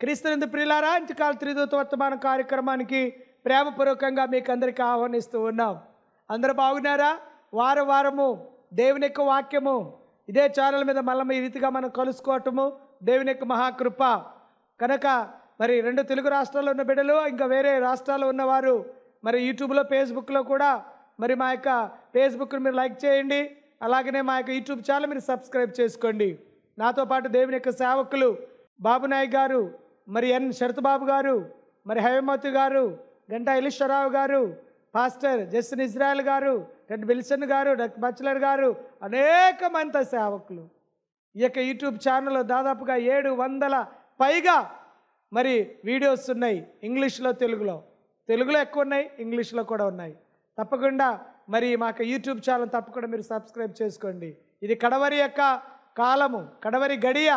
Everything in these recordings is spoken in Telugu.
క్రీస్తునందు ప్రియులారా ఇంతకాల త్రిదూత వర్తమాన కార్యక్రమానికి ప్రేమపూర్వకంగా మీకు అందరికీ ఆహ్వానిస్తూ ఉన్నాం. అందరూ బాగున్నారా? వారం వారము దేవుని యొక్క వాక్యము ఇదే ఛానల్ మీద మళ్ళీ ఈ రీతిగా మనం కలుసుకోవటము దేవుని యొక్క మహాకృప. కనుక మరి రెండు తెలుగు రాష్ట్రాల్లో ఉన్న బిడ్డలు ఇంకా వేరే రాష్ట్రాల్లో ఉన్నవారు మరి యూట్యూబ్లో ఫేస్బుక్లో కూడా మరి మా యొక్క ఫేస్బుక్ను మీరు లైక్ చేయండి అలాగనే మా యొక్క యూట్యూబ్ ఛానల్ మీరు సబ్స్క్రైబ్ చేసుకోండి. నాతో పాటు దేవుని యొక్క సేవకులు బాబునాయ్ గారు మరి ఎన్ శరత్బాబు గారు మరి హేమవతి గారు గంటా ఇలీశ్వరరావు గారు పాస్టర్ జస్టిన్ ఇజ్రాయల్ గారు రెడ్ విల్సన్ గారు డాక్టర్ బచ్లర్ గారు అనేక మంది సేవకులు. ఈ యొక్క యూట్యూబ్ ఛానల్లో దాదాపుగా ఏడు వందల పైగా మరి వీడియోస్ ఉన్నాయి ఇంగ్లీష్లో తెలుగులో. తెలుగులో ఎక్కువ ఉన్నాయి ఇంగ్లీష్లో కూడా ఉన్నాయి. తప్పకుండా మరి మాకు యూట్యూబ్ ఛానల్ తప్పకుండా మీరు సబ్స్క్రైబ్ చేసుకోండి. ఇది కడవరి యొక్క కాలము కడవరి గడియ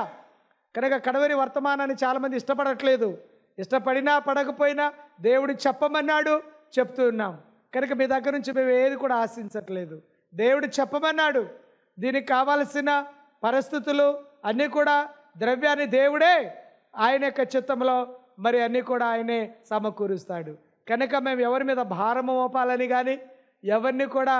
కనుక కడవరి వర్తమానాన్ని చాలామంది ఇష్టపడట్లేదు. ఇష్టపడినా పడకపోయినా దేవుడు చెప్పమన్నాడు చెప్తూ ఉన్నాం. కనుక మీ దగ్గర నుంచి మేము ఏది కూడా ఆశించట్లేదు. దేవుడు చెప్పమన్నాడు. దీనికి కావాల్సిన పరిస్థితులు అన్నీ కూడా ద్రవ్యాన్ని దేవుడే ఆయన యొక్క చిత్తంలో మరి అన్నీ కూడా ఆయనే సమకూరుస్తాడు. కనుక మేము ఎవరి మీద భారము మోపాలని కానీ ఎవరిని కూడా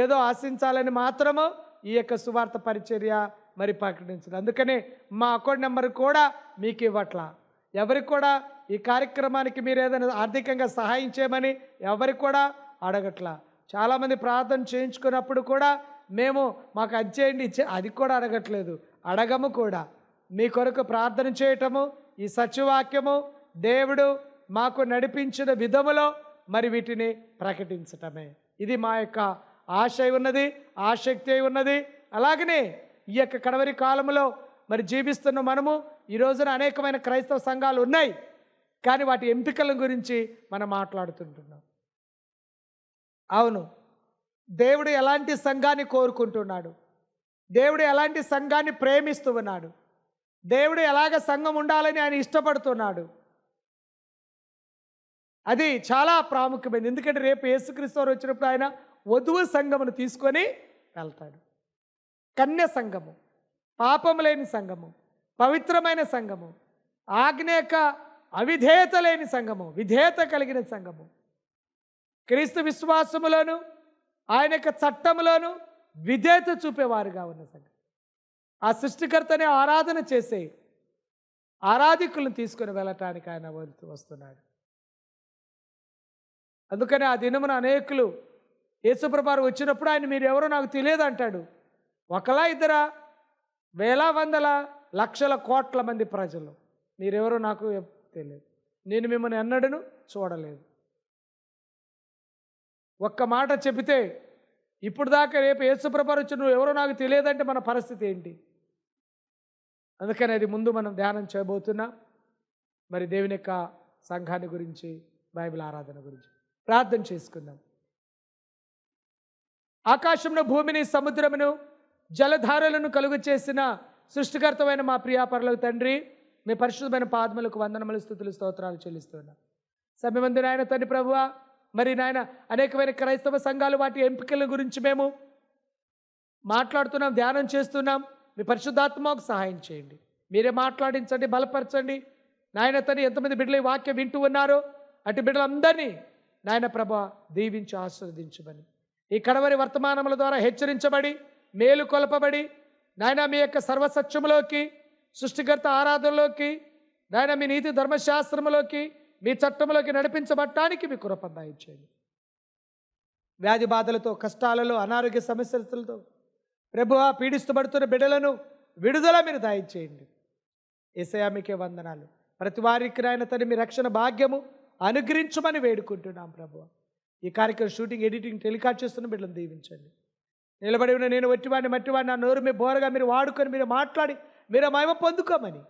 ఏదో ఆశించాలని మాత్రము ఈ యొక్క సువార్త పరిచర్య మరి ప్రకటించదు. అందుకనే మా అకౌంట్ నెంబర్ కూడా మీకు ఇవ్వట్లా. ఎవరికి కూడా ఈ కార్యక్రమానికి మీరు ఏదైనా ఆర్థికంగా సహాయం చేయమని ఎవరికి కూడా అడగట్లా. చాలామంది ప్రార్థన చేయించుకున్నప్పుడు కూడా మేము మాకు అది చేయండి ఇచ్చే అది కూడా అడగట్లేదు. అడగము కూడా. మీ కొరకు ప్రార్థన చేయటము ఈ సత్యవాక్యము దేవుడు మాకు నడిపించిన విధములో మరి వీటిని ప్రకటించటమే. ఇది మా యొక్క ఆశ ఉన్నది ఆసక్తి అయి ఉన్నది. అలాగనే ఈ యొక్క కడవరి కాలంలో మరి జీవిస్తున్న మనము ఈ రోజున అనేకమైన క్రైస్తవ సంఘాలు ఉన్నాయి. కానీ వాటి ఎంపికల గురించి మనం మాట్లాడుతుంటున్నాం. అవును. దేవుడు ఎలాంటి సంఘాన్ని కోరుకుంటున్నాడు? దేవుడు ఎలాంటి సంఘాన్ని ప్రేమిస్తూ ఉన్నాడు? దేవుడు ఎలాగ సంఘం ఉండాలని ఆయన ఇష్టపడుతున్నాడు? అది చాలా ప్రాముఖ్యమైనది. ఎందుకంటే రేపు యేసుక్రీస్తు వారు వచ్చినప్పుడు ఆయన వధువు సంఘమును తీసుకొని వెళ్తాడు. కన్య సంఘము పాపం లేని సంఘము పవిత్రమైన సంఘము ఆగ్నేక అవిధేయత లేని సంఘము విధేయత కలిగిన సంఘము. క్రీస్తు విశ్వాసములోను ఆయన యొక్క చట్టములోను విధేయత చూపేవారుగా ఉన్న సంఘం. ఆ సృష్టికర్తనే ఆరాధన చేసే ఆరాధికులను తీసుకొని వెళ్ళటానికి ఆయన వెళ్తూ వస్తున్నాడు. అందుకని ఆ దినమున అనేకులు యేసుప్రభారు వచ్చినప్పుడు ఆయన మీరు ఎవరో నాకు తెలియదు అంటాడు. ఒకలా ఇద్దరా? వేల వందల? లక్షల కోట్ల మంది ప్రజలు. మీరెవరో నాకు తెలియదు నేను మిమ్మల్ని ఎన్నడను చూడలేదు. ఒక్క మాట చెబితే ఇప్పుడు దాకా రేపు యేసుప్రభారు నువ్వు ఎవరో నాకు తెలియదంటే మన పరిస్థితి ఏంటి? అందుకని అది ముందు మనం ధ్యానం చేయబోతున్నాం. మరి దేవుని యొక్క సంఘాన్ని గురించి బైబిల్ ఆరాధన గురించి ప్రార్థన చేసుకుందాం. ఆకాశంలో భూమిని సముద్రమును జలధారలను కలుగు చేసిన సృష్టికర్తమైన మా ప్రియాపరలకు తండ్రి మీ పరిశుద్ధమైన పాదములకు వందనములు స్థుతులు స్తోత్రాలు చెల్లిస్తున్నాం. సమయమందు నాయన తండ్రి ప్రభువ మరి నాయన అనేకమైన క్రైస్తవ సంఘాలు వాటి ఎంపికల గురించి మేము మాట్లాడుతున్నాం ధ్యానం చేస్తున్నాం. మీ పరిశుద్ధాత్మకు సహాయం చేయండి. మీరే మాట్లాడించండి బలపరచండి. నాయన తండ్రి ఎంతమంది బిడ్డలు ఈ వాక్యం వింటూ ఉన్నారో అటు బిడ్డలందరినీ నాయన ప్రభ దీవించి ఆస్వాదించమని ఈ కడవరి వర్తమానముల ద్వారా హెచ్చరించబడి మేలు కొలపబడి నాయన మీ యొక్క సర్వసత్యములోకి సృష్టికర్త ఆరాధనలోకి నాయన మీ నీతి ధర్మశాస్త్రములోకి మీ చట్టములోకి నడిపించబట్టానికి మీ కృప దయచేయండి. వ్యాధి బాధలతో కష్టాలలో అనారోగ్య సమస్యలతో ప్రభువ పీడిస్తుబడుతున్న బిడ్డలను విడుదల మీరు దాయించేయండి. ఏసయా మీకే వందనాలు. ప్రతి వారికి నాయన తన మీ రక్షణ భాగ్యము అనుగ్రహించమని వేడుకుంటున్నాం ప్రభు. ఈ కార్యక్రమం షూటింగ్ ఎడిటింగ్ టెలికాస్ట్ చేస్తున్న బిడ్డలను దీవించండి. నిలబడి ఉన్న నేను వట్టివాడిని మట్టివాడిని నా నోరు మీ బోరగా మీరు వాడుకొని మీరు మాట్లాడి మీరు మహిమ పొందుకోమని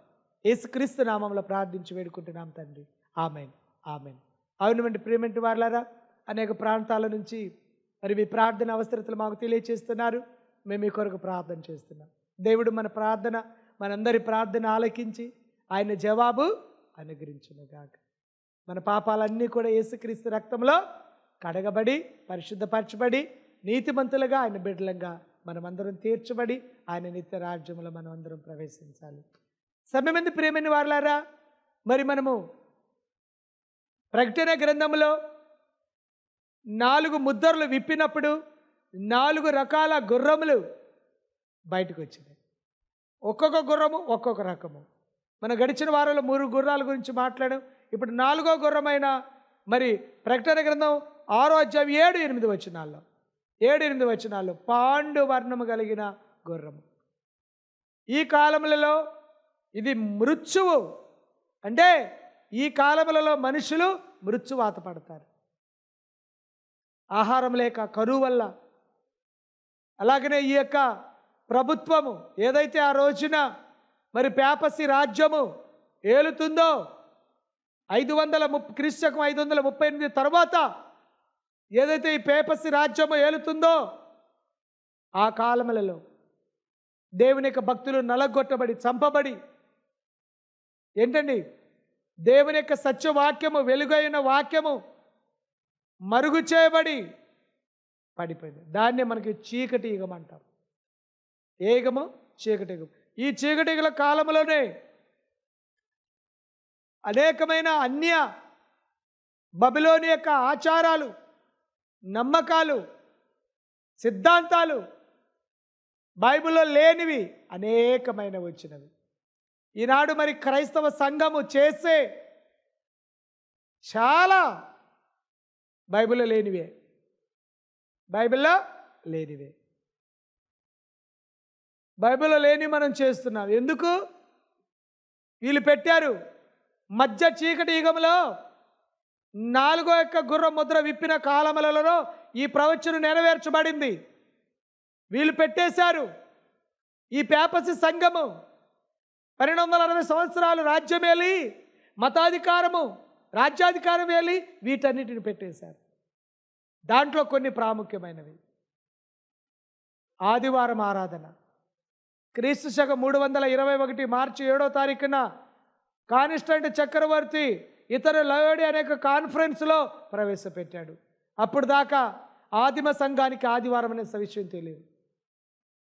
యేసుక్రీస్తు నామంలో ప్రార్థించి వేడుకుంటున్నాం తండ్రి. ఆమెన్. ఆమెన్. అవునమండి ప్రేమంటి వాళ్ళారా అనేక ప్రాంతాల నుంచి మరి మీ ప్రార్థన అవసరతలు మాకు తెలియచేస్తున్నారు. మేము మీ కొరకు ప్రార్థన చేస్తున్నాం. దేవుడు మన ప్రార్థన మనందరి ప్రార్థన ఆలకించి ఆయన జవాబు అనుగ్రహించునుగాక. మన పాపాలన్నీ కూడా యేసుక్రీస్తు రక్తంలో కడగబడి పరిశుద్ధపరచబడి నీతిమంతులుగా ఆయన బిడ్డలంగా మనమందరం తీర్చబడి ఆయన నిత్య రాజ్యంలో మనం అందరం ప్రవేశించాలి సమయమంది ప్రేమని వారలారా? మరి మనము ప్రకటన గ్రంథంలో నాలుగు ముద్దర్లు విప్పినప్పుడు నాలుగు రకాల గుర్రములు బయటకు వచ్చినాయి ఒక్కొక్క గుర్రము ఒక్కొక్క రకము. మన గడిచిన వారంలో మూడు గుర్రాల గురించి మాట్లాడాం. ఇప్పుడు నాలుగో గుర్రమైన మరి ప్రకటన గ్రంథం ఆరో అధ్యాయం ఏడు ఎనిమిది వచ్చినాల్లో ఏడు ఎనిమిది పాండు వర్ణము కలిగిన గుర్రము. ఈ కాలములలో ఇది మృత్యువు. అంటే ఈ కాలములలో మనుషులు మృత్యువాత పడతారు. ఆహారం లేక కరువు వల్ల. అలాగనే ఈ యొక్క ప్రభుత్వము ఏదైతే ఆ రోజున మరి పేపసి రాజ్యము ఏలుతుందో ఐదు వందల ముప్ క్రీస్తకం ఐదు వందల ముప్పై ఎనిమిది తర్వాత ఏదైతే ఈ పేపసి రాజ్యము ఏలుతుందో ఆ కాలములలో దేవుని యొక్క భక్తులు నలగొట్టబడి చంపబడి ఏంటండి? దేవుని యొక్క సత్యవాక్యము వెలుగైన వాక్యము మరుగు చేయబడి పడిపోయింది. దాన్ని మనకి చీకటి యుగం అంటాం. ఏ యుగము? చీకటి యుగం. ఈ చీకటి యుగల కాలంలోనే అనేకమైన అన్య బబిలోని యొక్క ఆచారాలు నమ్మకాలు సిద్ధాంతాలు బైబిల్లో లేనివి అనేకమైన వచ్చినవి. ఈనాడు మరి క్రైస్తవ సంఘము చేసే చాలా బైబిల్లో లేనివే. బైబిల్లో లేనివే. బైబిల్లో లేని మనం చేస్తున్నాం. ఎందుకు? వీళ్ళు పెట్టారు. మధ్య చీకటి యుగంలో నాలుగో యొక్క గుర్ర ముద్ర విప్పిన కాలములలో ఈ ప్రవచనం నెరవేర్చబడింది. వీళ్ళు పెట్టేశారు. ఈ పేపసి సంఘము పన్నెండు వందల అరవై సంవత్సరాలు రాజ్యమేలి మతాధికారము రాజ్యాధికారం వేలి వీటన్నిటిని పెట్టేశారు. దాంట్లో కొన్ని ప్రాముఖ్యమైనవి. ఆదివారం ఆరాధన. క్రీస్తు శకం మూడు వందల ఇరవై ఒకటి మార్చి ఏడో తారీఖున కానిస్టెంట్ చక్రవర్తి ఇతర లయోడి అనేక కాన్ఫరెన్స్లో ప్రవేశపెట్టాడు. అప్పుడు దాకా ఆదిమ సంఘానికి ఆదివారం అనే విషయం తెలియదు.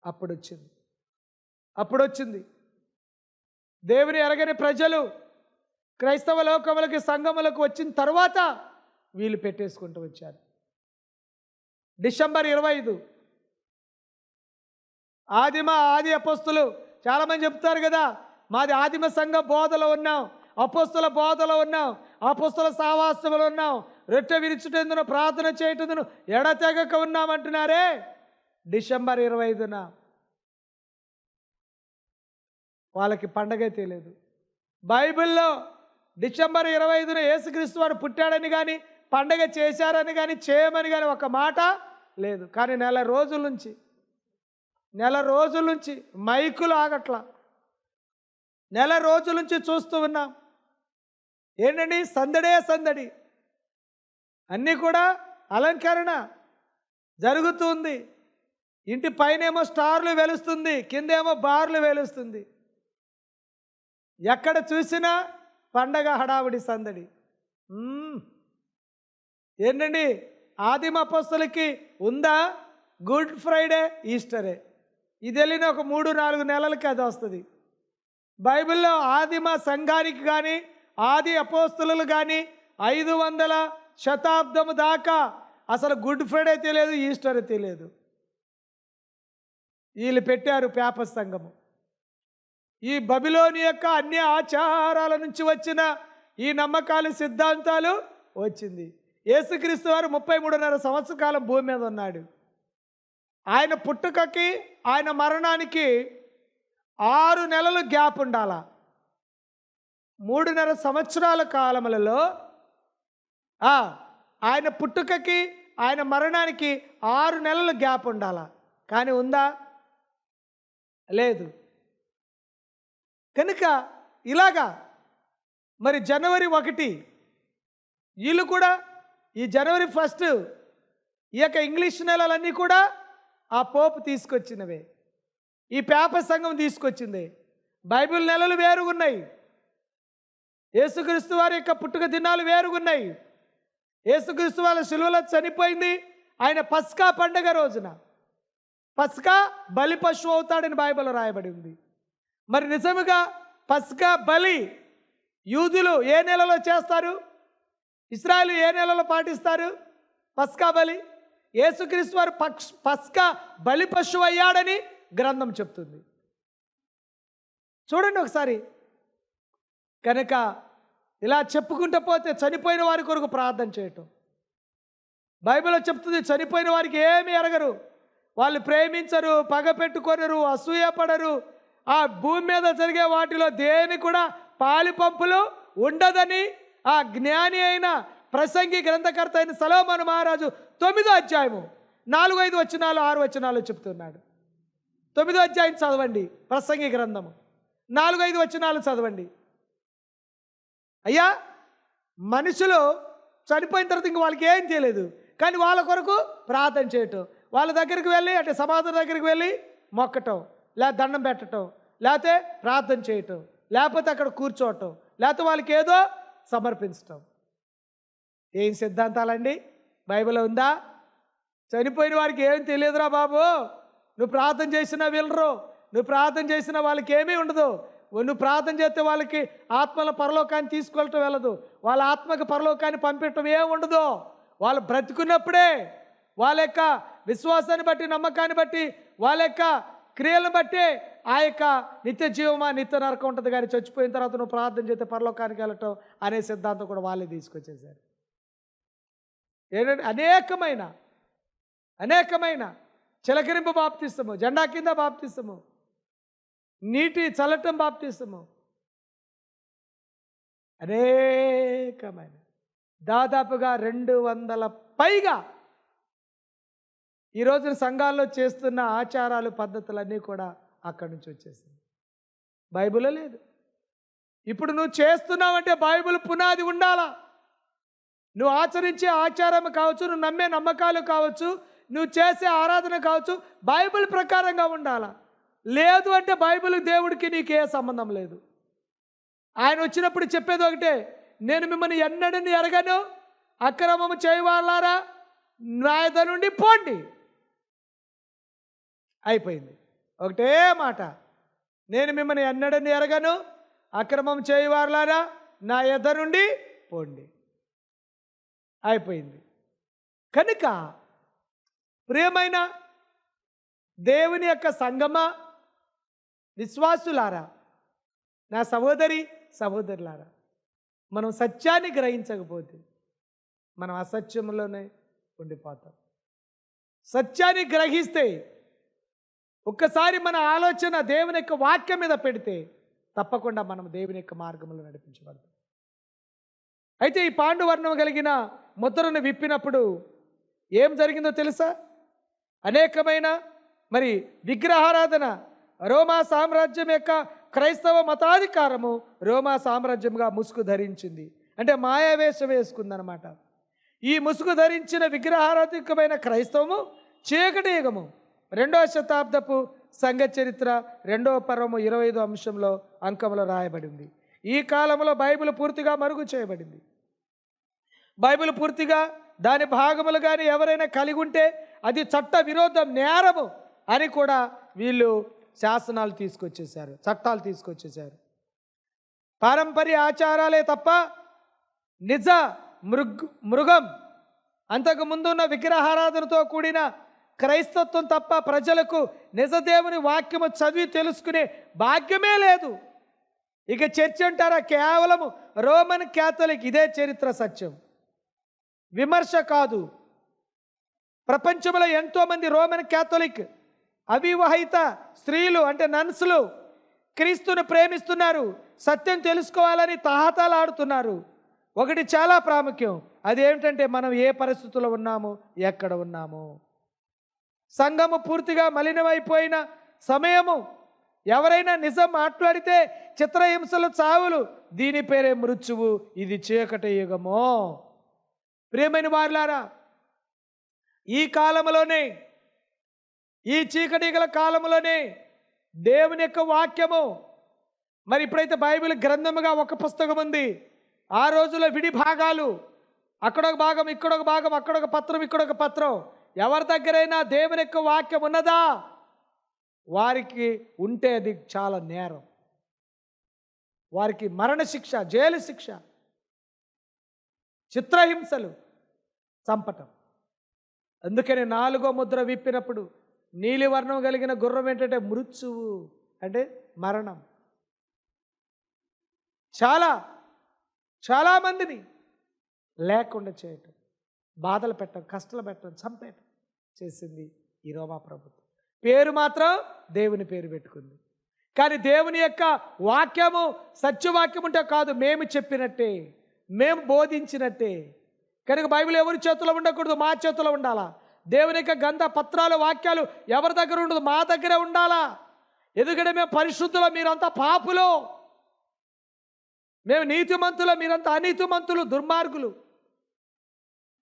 అప్పుడు వచ్చింది అప్పుడు వచ్చింది దేవుని ఎరగని ప్రజలు క్రైస్తవ లోకములకి సంఘములకు వచ్చిన తర్వాత వీళ్ళు పెట్టేసుకుంటూ వచ్చారు. డిసెంబర్ ఇరవై ఐదు. ఆదిమ ఆది అపస్తులు చాలామంది చెప్తారు కదా మాది ఆదిమ సంఘ బోధలో ఉన్నాం అపస్తుల బోధలో ఉన్నాం అపస్తుల సావాసములు ఉన్నాం రొట్టె విరుచుటెందును ప్రార్థన చేయటందును ఎడతెగక ఉన్నామంటున్నారే డిసెంబర్ ఇరవై ఐదున వాళ్ళకి పండగే తెలియదు. బైబిల్లో డిసెంబర్ ఇరవై ఐదున యేసుక్రీస్తు వారు పుట్టాడని కానీ పండగ చేశారని కానీ చేయమని కానీ ఒక మాట లేదు. కానీ నెల రోజుల నుంచి నెల రోజుల నుంచి మైకులు ఆగట్లా. నెల రోజుల నుంచి చూస్తూ ఉన్నాం. ఏంటండి? సందడే సందడి. అన్నీ కూడా అలంకరణ జరుగుతుంది. ఇంటి పైనేమో స్టార్లు వెలుస్తుంది కిందేమో బార్లు వెలుస్తుంది. ఎక్కడ చూసినా పండగ హడావుడి సందడి. ఏంటండి? ఆదిమ అపస్తులకి ఉందా? గుడ్ ఫ్రైడే ఈస్టరే. ఇది వెళ్ళిన ఒక మూడు నాలుగు నెలలకి అది వస్తుంది. బైబిల్లో ఆదిమ సంఘానికి కానీ ఆది అపోస్తులు కానీ ఐదు వందల శతాబ్దము దాకా అసలు గుడ్ ఫ్రైడే తెలియదు ఈస్టర్ తెలియదు. వీళ్ళు పెట్టారు పేపర్ సంఘము ఈ బబిలోని యొక్క అన్ని ఆచారాల నుంచి వచ్చిన ఈ నమ్మకాలు సిద్ధాంతాలు వచ్చింది. యేసుక్రీస్తు వారు ముప్పై మూడున్నర సంవత్సర కాలం భూమి మీద ఉన్నాడు. ఆయన పుట్టుకకి ఆయన మరణానికి ఆరు నెలలు గ్యాప్ ఉండాల? మూడున్నర సంవత్సరాల కాలములలో ఆయన పుట్టుకకి ఆయన మరణానికి ఆరు నెలలు గ్యాప్ ఉండాల. కానీ ఉందా? లేదు. కనుక ఇలాగా మరి జనవరి ఒకటి వీళ్ళు కూడా ఈ జనవరి ఫస్ట్ ఈ యొక్క ఇంగ్లీష్ నెలలన్నీ కూడా ఆ పోపు తీసుకొచ్చినవే. ఈ పేపర్ సంఘం తీసుకొచ్చింది. బైబిల్ నెలలు వేరుగున్నాయి. యేసుక్రీస్తు వారి యొక్క పుట్టుక దినాలు వేరుగున్నాయి. యేసుక్రీస్తు వాళ్ళ శిలువలో చనిపోయింది. ఆయన పస్కా పండగ రోజున. పస్కా బలి పశువు అవుతాడని బైబిల్లో రాయబడి ఉంది. మరి నిజముగా పస్కా బలి యూదులు ఏ నెలలో చేస్తారు? ఇస్రాయలు ఏ నెలలో పాటిస్తారు? పస్కా బలి? యేసుక్రీస్తు వారు పక్ష పస్కా బలి పశువు అయ్యాడని గ్రంథం చెప్తుంది. చూడండి ఒకసారి. కనుక ఇలా చెప్పుకుంటూ పోతే చనిపోయిన వారి కొరకు ప్రార్థన చేయటం. బైబిల్లో చెప్తుంది చనిపోయిన వారికి ఏమి ఎరగరు. వాళ్ళు ప్రేమించరు పగ పెట్టుకొనరు అసూయపడరు ఆ భూమి మీద జరిగే వాటిలో దేని కూడా పాలి పంపులు ఉండదని ఆ జ్ఞాని అయిన ప్రసంగి గ్రంథకర్త అయిన సలోమను మహారాజు తొమ్మిదో అధ్యాయము నాలుగు ఐదు వచనాలు ఆరు వచనాలు చెప్తున్నాడు. తొమ్మిదో అధ్యాయం చదవండి ప్రసంగి గ్రంథము. నాలుగు ఐదు వచనాలు చదవండి. అయ్యా మనుషులు చనిపోయిన తర్వాత ఇంక వాళ్ళకి ఏం చేయలేదు. కానీ వాళ్ళ కొరకు ప్రార్థన చేయటం. వాళ్ళ దగ్గరికి వెళ్ళి అంటే సమాధుల దగ్గరికి వెళ్ళి మొక్కటం లేదా దండం పెట్టటం లేకపోతే ప్రార్థన చేయటం లేకపోతే అక్కడ కూర్చోవటం లేకపోతే వాళ్ళకి ఏదో సమర్పించటం. ఏం సిద్ధాంతాలండి? బైబిల్ ఉందా? చనిపోయిన వారికి ఏం తెలియదురా బాబు? నువ్వు ప్రార్థన చేసినా వెళ్ళరు నువ్వు ప్రార్థన చేసినా వాళ్ళకి ఏమీ ఉండదు. నువ్వు ప్రార్థన చేస్తే వాళ్ళకి ఆత్మల పరలోకాన్ని తీసుకెళ్ళటం వెళ్ళదు. వాళ్ళ ఆత్మకి పరలోకాన్ని పంపించటం ఏం ఉండదు. వాళ్ళు బ్రతుకున్నప్పుడే వాళ్ళ యొక్క విశ్వాసాన్ని బట్టి నమ్మకాన్ని బట్టి వాళ్ళ యొక్క క్రియలను బట్టి ఆ యొక్క నిత్య జీవమా నిత్య నరకం ఉంటుంది కానీ చచ్చిపోయిన తర్వాత నువ్వు ప్రార్థన చేస్తే పరలోకానికి వెళ్ళటం అనే సిద్ధాంతం కూడా వాళ్ళే తీసుకొచ్చేసారు ఏంటంటే అనేకమైన అనేకమైన చిలకరింపు బాప్తిస్తాము జెండా కింద బాప్తిస్తాము నీటి చల్లటం బాప్తిస్తము అనేకమైన. దాదాపుగా రెండు వందల పైగా ఈ రోజున సంఘాల్లో చేస్తున్న ఆచారాలు పద్ధతులన్నీ కూడా అక్కడి నుంచి వచ్చేసింది బైబిల్లో లేదు. ఇప్పుడు నువ్వు చేస్తున్నావంటే బైబిల్ పునాది ఉండాలా? నువ్వు ఆచరించే ఆచారం కావచ్చు నువ్వు నమ్మే నమ్మకాలు కావచ్చు నువ్వు చేసే ఆరాధన కావచ్చు బైబిల్ ప్రకారంగా ఉండాలా? లేదు అంటే బైబిల్ దేవుడికి నీకే సంబంధం లేదు. ఆయన వచ్చినప్పుడు చెప్పేది ఒకటే నేను మిమ్మల్ని ఎన్నడని ఎరగను అక్రమము చేయవాలారా? నాయద నుండి పోండి. అయిపోయింది. ఒకటే మాట నేను మిమ్మల్ని ఎన్నడని ఎరగను అక్రమం చేయవారులారా నా ఎద నుండి పోండి. అయిపోయింది. కనుక ప్రియమైన దేవుని యొక్క సంగమా విశ్వాసులారా నా సహోదరి సహోదరులారా మనం సత్యాన్ని గ్రహించకపోతే మనం అసత్యంలోనే ఉండిపోతాం. సత్యాన్ని గ్రహిస్తే ఒక్కసారి మన ఆలోచన దేవుని యొక్క వాక్యం మీద పెడితే తప్పకుండా మనం దేవుని యొక్క మార్గంలో నడిపించబడతాం. అయితే ఈ పాండువర్ణం కలిగిన ముద్రను విప్పినప్పుడు ఏం జరిగిందో తెలుసా? అనేకమైన మరి విగ్రహారాధన రోమా సామ్రాజ్యం యొక్క క్రైస్తవ మతాధికారము రోమా సామ్రాజ్యంగా ముసుగు ధరించింది. అంటే మాయావేషం వేసుకుందనమాట ఈ ముసుగు ధరించిన విగ్రహారాధికమైన క్రైస్తవము చీకటి యుగము. రెండవ శతాబ్దపు సంఘ చరిత్ర రెండవ పర్వము ఇరవై ఐదు అంశంలో అంకంలో రాయబడింది. ఈ కాలంలో బైబిల్ పూర్తిగా మరుగు చేయబడింది. బైబిల్ పూర్తిగా దాని భాగములు కానీ ఎవరైనా కలిగి ఉంటే అది చట్ట విరోధం నేరము అని కూడా వీళ్ళు శాసనాలు తీసుకొచ్చేసారు చట్టాలు తీసుకొచ్చేసారు పారంపర్య ఆచారాలే తప్ప నిజ మృగ్ మృగం అంతకు ముందున్న విగ్రహారాధనతో కూడిన క్రైస్తత్వం తప్ప ప్రజలకు నిజదేవుని వాక్యము చదివి తెలుసుకునే భాగ్యమే లేదు. ఇక చర్చ అంటారా? కేవలము రోమన్ క్యాథలిక్ ఇదే చరిత్ర సత్యం. విమర్శ కాదు. ప్రపంచంలో ఎంతోమంది రోమన్ క్యాథలిక్ అవివాహిత స్త్రీలు అంటే నన్సులు క్రీస్తును ప్రేమిస్తున్నారు సత్యం తెలుసుకోవాలని తహతలాడుతున్నారు ఒకటి చాలా ప్రాముఖ్యం అదేమిటంటే మనం ఏ పరిస్థితుల్లో ఉన్నాము ఎక్కడ ఉన్నాము. సంఘము పూర్తిగా మలినమైపోయిన సమయము ఎవరైనా నిజం మాట్లాడితే చిత్రహింసలు చావులు దీని పేరే మృత్యువు ఇది చీకటి యుగము. ప్రియమైన వారులారా ఈ కాలంలోనే ఈ చీకటి గల కాలంలోనే దేవుని యొక్క వాక్యము. మరి ఇప్పుడైతే బైబిల్ గ్రంథముగా ఒక పుస్తకం ఉంది. ఆ రోజుల్లో విడి భాగాలు. అక్కడొక భాగం ఇక్కడొక భాగం అక్కడొక పత్రం ఇక్కడొక పత్రం. ఎవరి దగ్గరైనా దేవుని యొక్క వాక్యం ఉన్నదా? వారికి ఉంటే అది చాలా నేరం. వారికి మరణశిక్ష జైలు శిక్ష చిత్రహింసలు చంపటం. అందుకని నాలుగో ముద్ర విప్పినప్పుడు నీలివర్ణం కలిగిన గుర్రం ఏంటంటే మృత్యువు అంటే మరణం. చాలా చాలామందిని లేకుండా చేయటం బాధలు పెట్టడం కష్టాలు పెట్టడం చంపేయటం చేసింది ఈ రోమా ప్రభుత్వం. పేరు మాత్రం దేవుని పేరు పెట్టుకుంది. కానీ దేవుని యొక్క వాక్యము సత్యవాక్యం ఉంటే కాదు మేము చెప్పినట్టే మేము బోధించినట్టే. కనుక బైబిల్ ఎవరి చేతిలో ఉండకూడదు మా చేతిలో ఉండాలా? దేవుని యొక్క గంధ పత్రాలు వాక్యాలు ఎవరి దగ్గర ఉండదు? మా దగ్గరే ఉండాలా? ఎందుకంటే మేము పరిశుద్ధులు మీరంతా పాపులు. మేము నీతిమంతులు మీరంతా అనీతిమంతులు దుర్మార్గులు.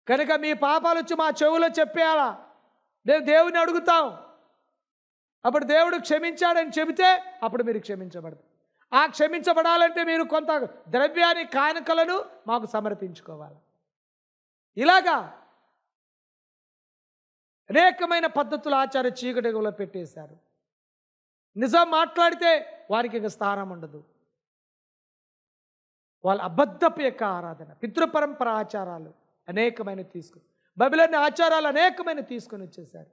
కనుక మీ పాపాలు వచ్చి మా చెవులో చెప్పేయాలా? మేము దేవుని అడుగుతాం. అప్పుడు దేవుడు క్షమించాడని చెబితే అప్పుడు మీరు క్షమించబడదు ఆ క్షమించబడాలంటే మీరు కొంత ద్రవ్యాన్ని కానుకలను మాకు సమర్పించుకోవాలి. ఇలాగా అనేకమైన పద్ధతులు ఆచార చీకటిలో పెట్టేశారు. నిజం మాట్లాడితే వారికి ఇక స్థానం ఉండదు. వాళ్ళ అబద్ధపు యొక్క ఆరాధన పితృపరంపర ఆచారాలు అనేకమైన తీసుకుని బబిలని ఆచారాలు అనేకమైన తీసుకొని వచ్చేసారు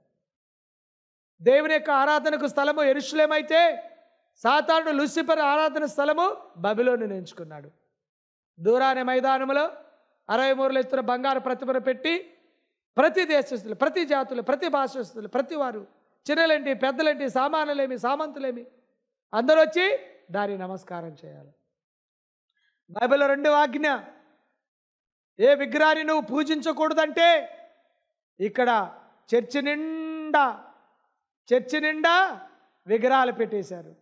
దేవుని యొక్క ఆరాధనకు స్థలము ఎరుషులేమైతే సాతానుడు లూసిఫర్ ఆరాధన స్థలము బబిలోని ఎంచుకున్నాడు. దూరాని మైదానములో అరవై మూరలు ఎత్తున బంగారు ప్రతిమను పెట్టి ప్రతి దేశస్తులు ప్రతి జాతులు ప్రతి భాషస్తులు ప్రతి వారు చిన్నలేంటి పెద్దలేంటి సామానులేమి సామంతులేమి అందరూ వచ్చి దారి నమస్కారం చేయాలి. బైబిల్లో రెండు ఆజ్ఞ. ఏ విగ్రహాన్ని నువ్వు పూజించకూడదంటే ఇక్కడ చర్చి నిండా చర్చి నిండా విగ్రహాలు పెట్టేశారు.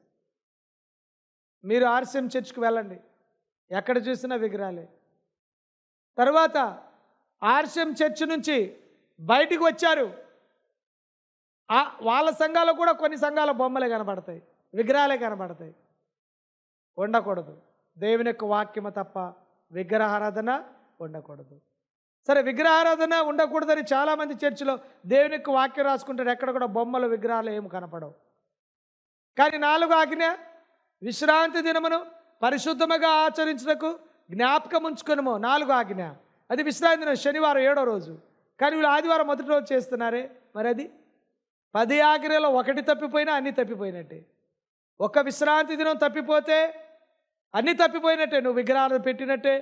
మీరు ఆర్సిఎం చర్చ్కి వెళ్ళండి. ఎక్కడ చూసినా విగ్రహాలే. తర్వాత ఆర్సిఎం చర్చ్ నుంచి బయటికి వచ్చారు. ఆ వాళ్ళ సంఘాలు కూడా కొన్ని సంఘాల బొమ్మలే కనబడతాయి. విగ్రహాలే కనబడతాయి. ఉండకూడదు. దేవుని యొక్క వాక్యము తప్ప విగ్రహారాధన ఉండకూడదు. సరే విగ్రహారాధన ఉండకూడదని చాలామంది చర్చిలో దేవుని యొక్క వాక్యం రాసుకుంటారు. ఎక్కడ కూడా బొమ్మలు విగ్రహాలు ఏమి కనపడవు. కానీ నాలుగు ఆజ్ఞ విశ్రాంతి దినమును పరిశుద్ధముగా ఆచరించుటకు జ్ఞాపకం ఉంచుకునము. నాలుగు ఆజ్ఞ. అది విశ్రాంతి దినం శనివారం ఏడో రోజు. కానీ వీళ్ళు ఆదివారం మొదటి రోజు చేస్తున్నారే? మరి అది పది ఆజ్ఞలో ఒకటి తప్పిపోయినా అన్నీ తప్పిపోయినట్టే. ఒక విశ్రాంతి దినం తప్పిపోతే అన్నీ తప్పిపోయినట్టే. నువ్వు విగ్రహాలు పెట్టినట్టే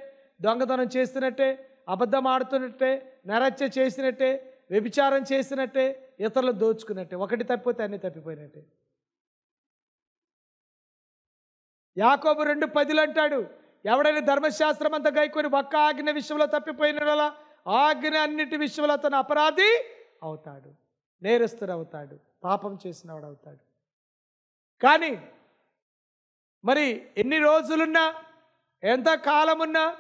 దొంగతనం చేస్తున్నట్టే అబద్ధం ఆడుతున్నట్టే నరత్య చేసినట్టే వ్యభిచారం చేసినట్టే ఇతరులు దోచుకున్నట్టే. ఒకటి తప్పిపోతే అన్నీ తప్పిపోయినట్టే. యాకోబు రెండు పదులు అంటాడు ఎవడైనా ధర్మశాస్త్రం అంతా గైకొని ఒక్క ఆజ్ఞ విషయంలో తప్పిపోయిన ఆజ్ఞ అన్నిటి విషయంలో అతను అపరాధి అవుతాడు నేరస్తుడు అవుతాడు పాపం చేసినవాడు అవుతాడు కానీ మరి ఎన్ని రోజులున్నా ఎంత కాలమున్నా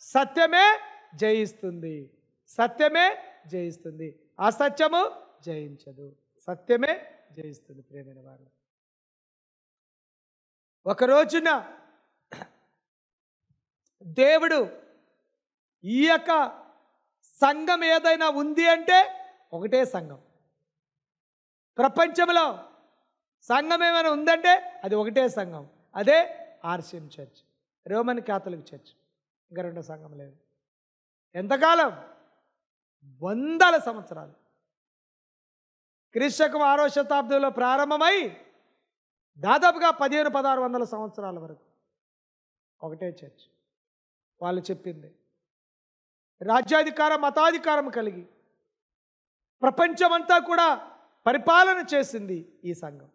సత్యమే జయిస్తుంది. సత్యమే జయిస్తుంది. అసత్యము జయించదు. సత్యమే జయిస్తుంది ప్రేమైన వారు. ఒక రోజున దేవుడు ఈ యొక్క సంఘం ఏదైనా ఉంది అంటే ఒకటే సంఘం. ప్రపంచంలో సంఘం ఏమైనా ఉందంటే అది ఒకటే సంఘం. అదే RCM church Roman Catholic church. ఇంకా రెండో సంఘం లేదు. ఎంతకాలం? వందల సంవత్సరాలు. క్రీస్తకం ఆరో శతాబ్దంలో ప్రారంభమై దాదాపుగా పదిహేను పదహారు వందల సంవత్సరాల వరకు ఒకటే చర్చ్. వాళ్ళు చెప్పింది రాజ్యాధికార మతాధికారం కలిగి ప్రపంచమంతా కూడా పరిపాలన చేసింది ఈ సంఘం.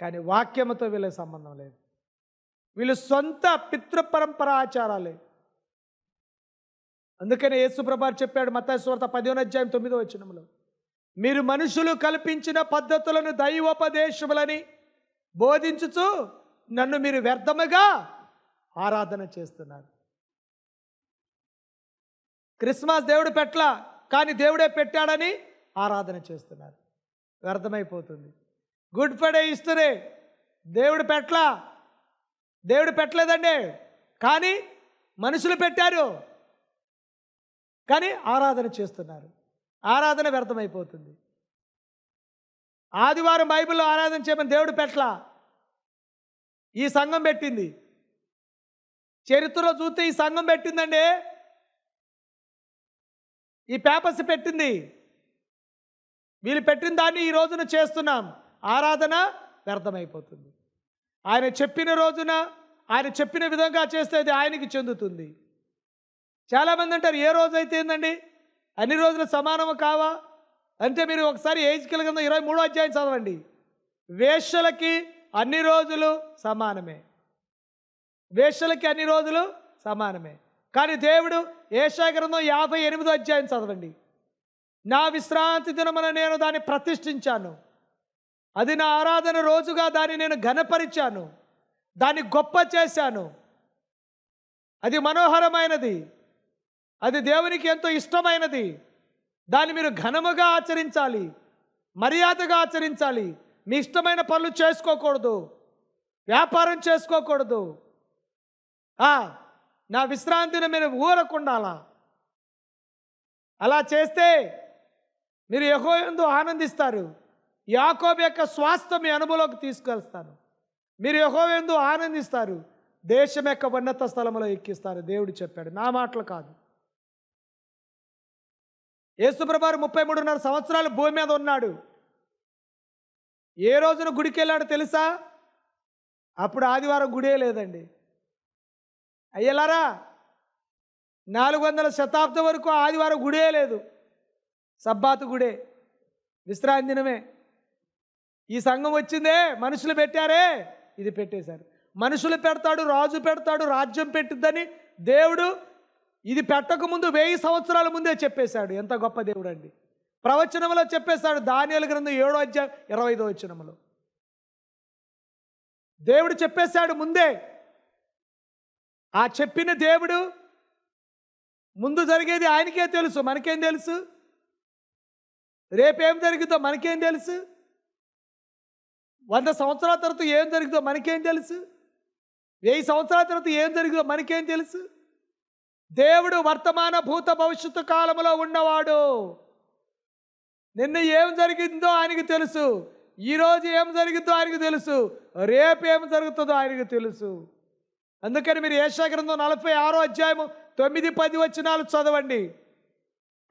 కానీ వాక్యముతో వీళ్ళకి సంబంధం లేదు. వీళ్ళు సొంత పితృపరంపర ఆచారాలే. అందుకనే యేసుప్రభారు చెప్పాడు మతాశ్వార్త పదిహేను అధ్యాయం తొమ్మిదో వచ్చినములో మీరు మనుషులు కల్పించిన పద్ధతులను దైవోపదేశములని బోధించుచు నన్ను మీరు వ్యర్థముగా ఆరాధన చేస్తున్నారు. క్రిస్మస్ దేవుడు పెట్ల కానీ దేవుడే పెట్టాడని ఆరాధన చేస్తున్నారు. వ్యర్థమైపోతుంది. గుడ్ ఫ్రైడే ఇస్తురే దేవుడు పెట్ల దేవుడు పెట్టలేదండి కానీ మనుషులు పెట్టారు కానీ ఆరాధన చేస్తున్నారు. ఆరాధన వ్యర్థమైపోతుంది. ఆదివారం బైబిల్లో ఆరాధన చేయమని దేవుడు పెట్ల ఈ సంఘం పెట్టింది. చరిత్రలో చూస్తే ఈ సంఘం పెట్టిందండి ఈ పేపర్స్ పెట్టింది. వీళ్ళు పెట్టిన దాన్ని ఈ రోజున చేస్తున్నాం. ఆరాధన వ్యర్థమైపోతుంది. ఆయన చెప్పిన రోజున ఆయన చెప్పిన విధంగా చేస్తే అది ఆయనకి చెందుతుంది. చాలామంది అంటారు ఏ రోజు అయితే ఏందండి? అన్ని రోజులు సమానము కావా? అంటే మీరు ఒకసారి ఏజ్ కింద ఇరవై మూడో అధ్యాయం చదవండి. వేశ్యలకి అన్ని రోజులు సమానమే. వేశ్యలకి అన్ని రోజులు సమానమే. కానీ దేవుడు ఏషాగ్రంథం యాభై ఎనిమిదో అధ్యాయం చదవండి. నా విశ్రాంతి దినమున నేను దాన్ని ప్రతిష్ఠించాను. అది నా ఆరాధన రోజుగా దాన్ని నేను ఘనపరిచాను. దాన్ని గొప్ప చేశాను. అది మనోహరమైనది. అది దేవునికి ఎంతో ఇష్టమైనది. దాన్ని మీరు ఘనముగా ఆచరించాలి. మర్యాదగా ఆచరించాలి. మీ ఇష్టమైన పనులు చేసుకోకూడదు. వ్యాపారం చేసుకోకూడదు. నా విశ్రాంతిని మీరు ఊరకుండాలా? అలా చేస్తే మీరు యహో ఎందు ఆనందిస్తారు. యాకోబ్ యొక్క స్వాస్థ్యం మీ అనుభవంలోకి తీసుకెళ్తాను. మీరు యహో ఎందు ఆనందిస్తారు. దేశం యొక్క ఉన్నత స్థలంలో ఎక్కిస్తారు. దేవుడు చెప్పాడు. నా మాటలు కాదు. యేసుప్రభారు ముప్పై మూడున్నర సంవత్సరాలు భూమి మీద ఉన్నాడు. ఏ రోజున గుడికి వెళ్ళాడు తెలుసా? అప్పుడు ఆదివారం గుడే లేదండి. అయ్యలారా నాలుగు వందల శతాబ్దం వరకు ఆదివారం గుడే లేదు. సబ్బాతు గుడే విశ్రాంతి దినమే. ఈ సంఘం వచ్చిందే మనుషులు పెట్టారే ఇది పెట్టేశారు. మనుషులు పెడతాడు రాజు పెడతాడు రాజ్యం పెట్టిద్దని దేవుడు ఇది పెట్టకముందు వెయ్యి సంవత్సరాల ముందే చెప్పేశాడు. ఎంత గొప్ప దేవుడు అండి ప్రవచనంలో చెప్పేశాడు దానియలు గ్రంథం ఏడో అధ్యాయం ఇరవై ఐదో వచనములో. దేవుడు చెప్పేశాడు ముందే ఆ చెప్పిన దేవుడు ముందు జరిగేది ఆయనకే తెలుసు మనకేం తెలుసు? రేపేం జరిగిందో మనకేం తెలుసు? వంద సంవత్సరాల తర్వాత ఏం జరిగిందో మనకేం తెలుసు? వెయ్యి సంవత్సరాల తర్వాత ఏం జరిగిందో మనకేం తెలుసు? దేవుడు వర్తమాన భూత భవిష్యత్తు కాలంలో ఉన్నవాడు. నిన్న ఏం జరిగిందో ఆయనకి తెలుసు. ఈరోజు ఏం జరిగిందో ఆయనకు తెలుసు. రేపు ఏం జరుగుతుందో ఆయనకు తెలుసు. అందుకని మీరు ఏషా నలభై ఆరో అధ్యాయము తొమ్మిది పది వచ్చినాలు చదవండి.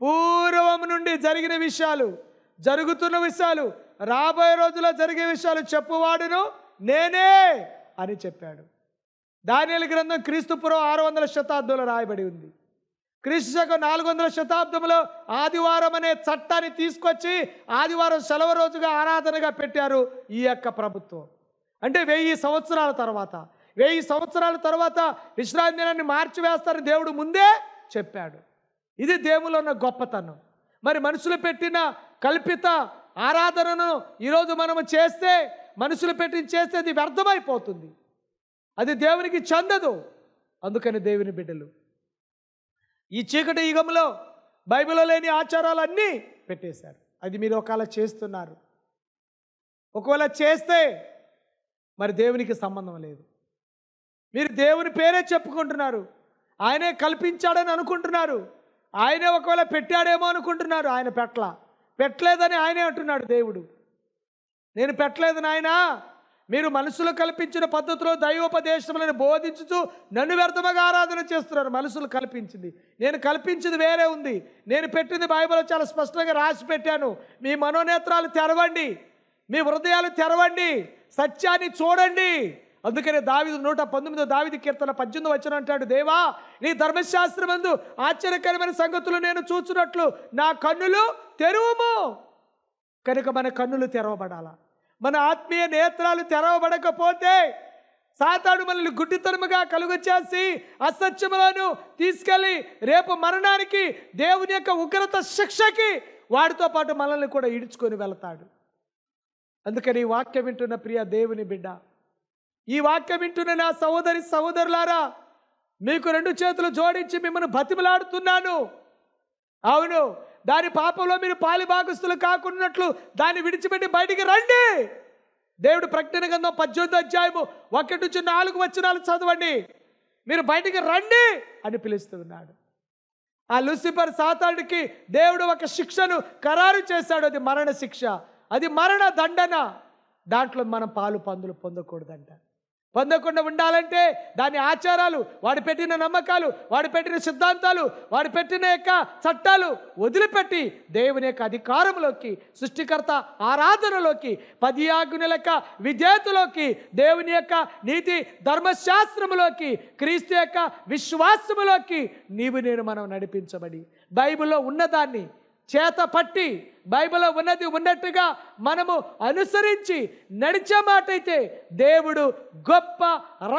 పూర్వం నుండి జరిగిన విషయాలు జరుగుతున్న విషయాలు రాబోయే రోజుల్లో జరిగే విషయాలు చెప్పువాడును నేనే అని చెప్పాడు. దానియల గ్రంథం క్రీస్తుపురం ఆరు వందల శతాబ్దంలో రాయబడి ఉంది. క్రీస్తు శకం నాలుగు వందల శతాబ్దంలో ఆదివారం అనే చట్టాన్ని తీసుకొచ్చి ఆదివారం సెలవు రోజుగా ఆరాధనగా పెట్టారు ఈ యొక్క ప్రభుత్వం. అంటే వెయ్యి సంవత్సరాల తర్వాత. వెయ్యి సంవత్సరాల తర్వాత విశ్రాంతి దినాన్ని మార్చివేస్తారని దేవుడు ముందే చెప్పాడు. ఇది దేవులో ఉన్న గొప్పతనం. మరి మనుషులు పెట్టిన కల్పిత ఆరాధనను ఈరోజు మనము చేస్తే మనుషులు పెట్టి చేస్తే అది వ్యర్థమైపోతుంది. అది దేవునికి చెందదు. అందుకని దేవుని బిడ్డలు ఈ చీకటి యుగంలో బైబిల్లో లేని ఆచారాలన్నీ పెట్టేశారు. అది మీరు ఒకవేళ చేస్తున్నారు. ఒకవేళ చేస్తే మరి దేవునికి సంబంధం లేదు. మీరు దేవుని పేరే చెప్పుకుంటున్నారు. ఆయనే కల్పించాడని అనుకుంటున్నారు. ఆయనే ఒకవేళ పెట్టాడేమో అనుకుంటున్నారు ఆయన పెట్టల పెట్టలేదని ఆయనే అంటున్నాడు దేవుడు. నేను పెట్టలేదు నాయనా. మీరు మనసులు కల్పించిన పద్ధతిలో దైవోపదేశములను బోధించుతూ నన్ను వ్యర్థముగా ఆరాధన చేస్తున్నారు. మనసులు కల్పించింది. నేను కల్పించింది వేరే ఉంది. నేను పెట్టింది బైబిల్లో చాలా స్పష్టంగా రాసి పెట్టాను. మీ మనోనేత్రాలు తెరవండి. మీ హృదయాలు తెరవండి. సత్యాన్ని చూడండి. అందుకనే దావిదు నూట పంతొమ్మిదో దావిది కీర్తన పద్దెనిమిది వచ్చిన అంటాడు దేవా నీ ధర్మశాస్త్రమందు ఆశ్చర్యకరమైన సంగతులు నేను చూచున్నట్లు నా కన్నులు తెరువుము. కనుక మన కన్నులు తెరవబడాలా? మన ఆత్మీయ నేత్రాలు తెరవబడకపోతే సాతాడు మనల్ని గుడ్డితనముగా కలుగు అసత్యములను తీసుకెళ్ళి రేపు మరణానికి దేవుని యొక్క ఉగ్రత శిక్షకి వాడితో పాటు మనల్ని కూడా ఈడ్చుకొని వెళతాడు. అందుకని ఈ వాక్యం వింటున్న ప్రియ దేవుని బిడ్డ ఈ వాక్యం వింటున్న నా సహోదరి సహోదరులారా మీకు రెండు చేతులు జోడించి మిమ్మల్ని బతిమలాడుతున్నాను. అవును దాని పాపంలో మీరు పాలిభాగస్తులు కాకున్నట్లు దాన్ని విడిచిపెట్టి బయటికి రండి. దేవుడు ప్రకటన గంధం పద్దెనిమిది అధ్యాయము ఒకటి నుంచి నాలుగు వచనాలు చదవండి. మీరు బయటికి రండి అని పిలుస్తున్నాడు. ఆ లూసిఫర్ సాతానుడికి దేవుడు ఒక శిక్షను ఖరారు చేశాడు. అది మరణ శిక్ష అది మరణ దండన. దాంట్లో మనం పాలు పందులు పొందకూడదంట. పొందకుండా ఉండాలంటే దాని ఆచారాలు వాడు పెట్టిన నమ్మకాలు వాడు పెట్టిన సిద్ధాంతాలు వాడు పెట్టిన యొక్క చట్టాలు వదిలిపెట్టి దేవుని యొక్క అధికారంలోకి సృష్టికర్త ఆరాధనలోకి పది ఆజ్ఞల యొక్క విజేతలోకి దేవుని యొక్క నీతి ధర్మశాస్త్రములోకి క్రీస్తు యొక్క విశ్వాసములోకి నీవు నేను మనం నడిపించబడి బైబిల్లో ఉన్నదాన్ని చేత పట్టి బైబిల్లో ఉన్నది ఉన్నట్టుగా మనము అనుసరించి నడిచే మాట అయితే దేవుడు గొప్ప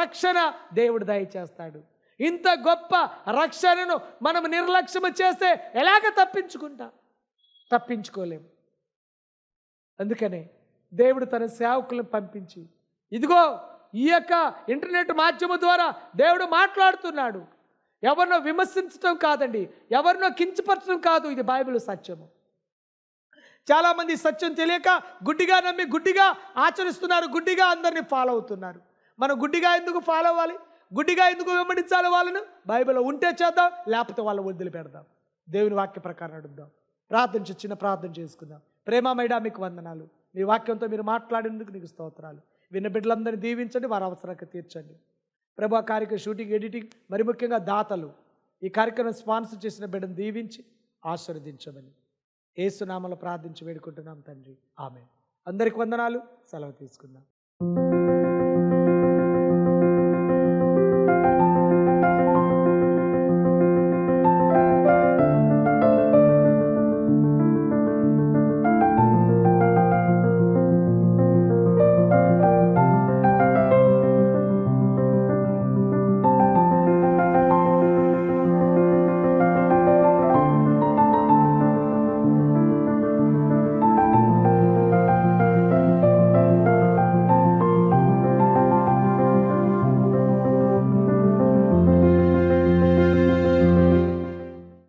రక్షణ దేవుడు దయచేస్తాడు. ఇంత గొప్ప రక్షణను మనం నిర్లక్ష్యం చేస్తే ఎలాగ తప్పించుకుంటాం? తప్పించుకోలేము అందుకనే దేవుడు తన సేవకులను పంపించి ఇదిగో ఈ యొక్క ఇంటర్నెట్ మాధ్యమం ద్వారా దేవుడు మాట్లాడుతున్నాడు. ఎవరినో విమర్శించడం కాదండి. ఎవరినో కించపరచడం కాదు ఇది బైబిల్ సత్యము. చాలామంది సత్యం తెలియక గుడ్డిగా నమ్మి గుడ్డిగా ఆచరిస్తున్నారు గుడ్డిగా అందరినీ ఫాలో అవుతున్నారు. మనం గుడ్డిగా ఎందుకు ఫాలో అవ్వాలి? గుడ్డిగా ఎందుకు వెంబడించాలి వాళ్ళను? బైబిల్లో ఉంటే చేద్దాం లేకపోతే వాళ్ళు వదిలిపెడదాం. దేవుని వాక్య ప్రకారం అడుగుదాం ప్రార్థన చిన్న ప్రార్థన చేసుకుందాం. ప్రేమమైడా మీకు వందనాలు. మీ వాక్యంతో మీరు మాట్లాడేందుకు నీకు స్తోత్రాలు. విన్న బిడ్డలందరినీ దీవించండి వారి అవసరానికి తీర్చండి. ప్రభు కార్యక్రమం షూటింగ్ ఎడిటింగ్ మరి ముఖ్యంగా దాతలు. ఈ కార్యక్రమం స్పాన్సర్ చేసిన బిడ్డను దీవించి ఆశీర్వదించమని. ఏసునామలు ప్రార్థించి వేడుకుంటున్నాం తండ్రి. ఆమె అందరికి వందనాలు. సెలవు తీసుకుందాం.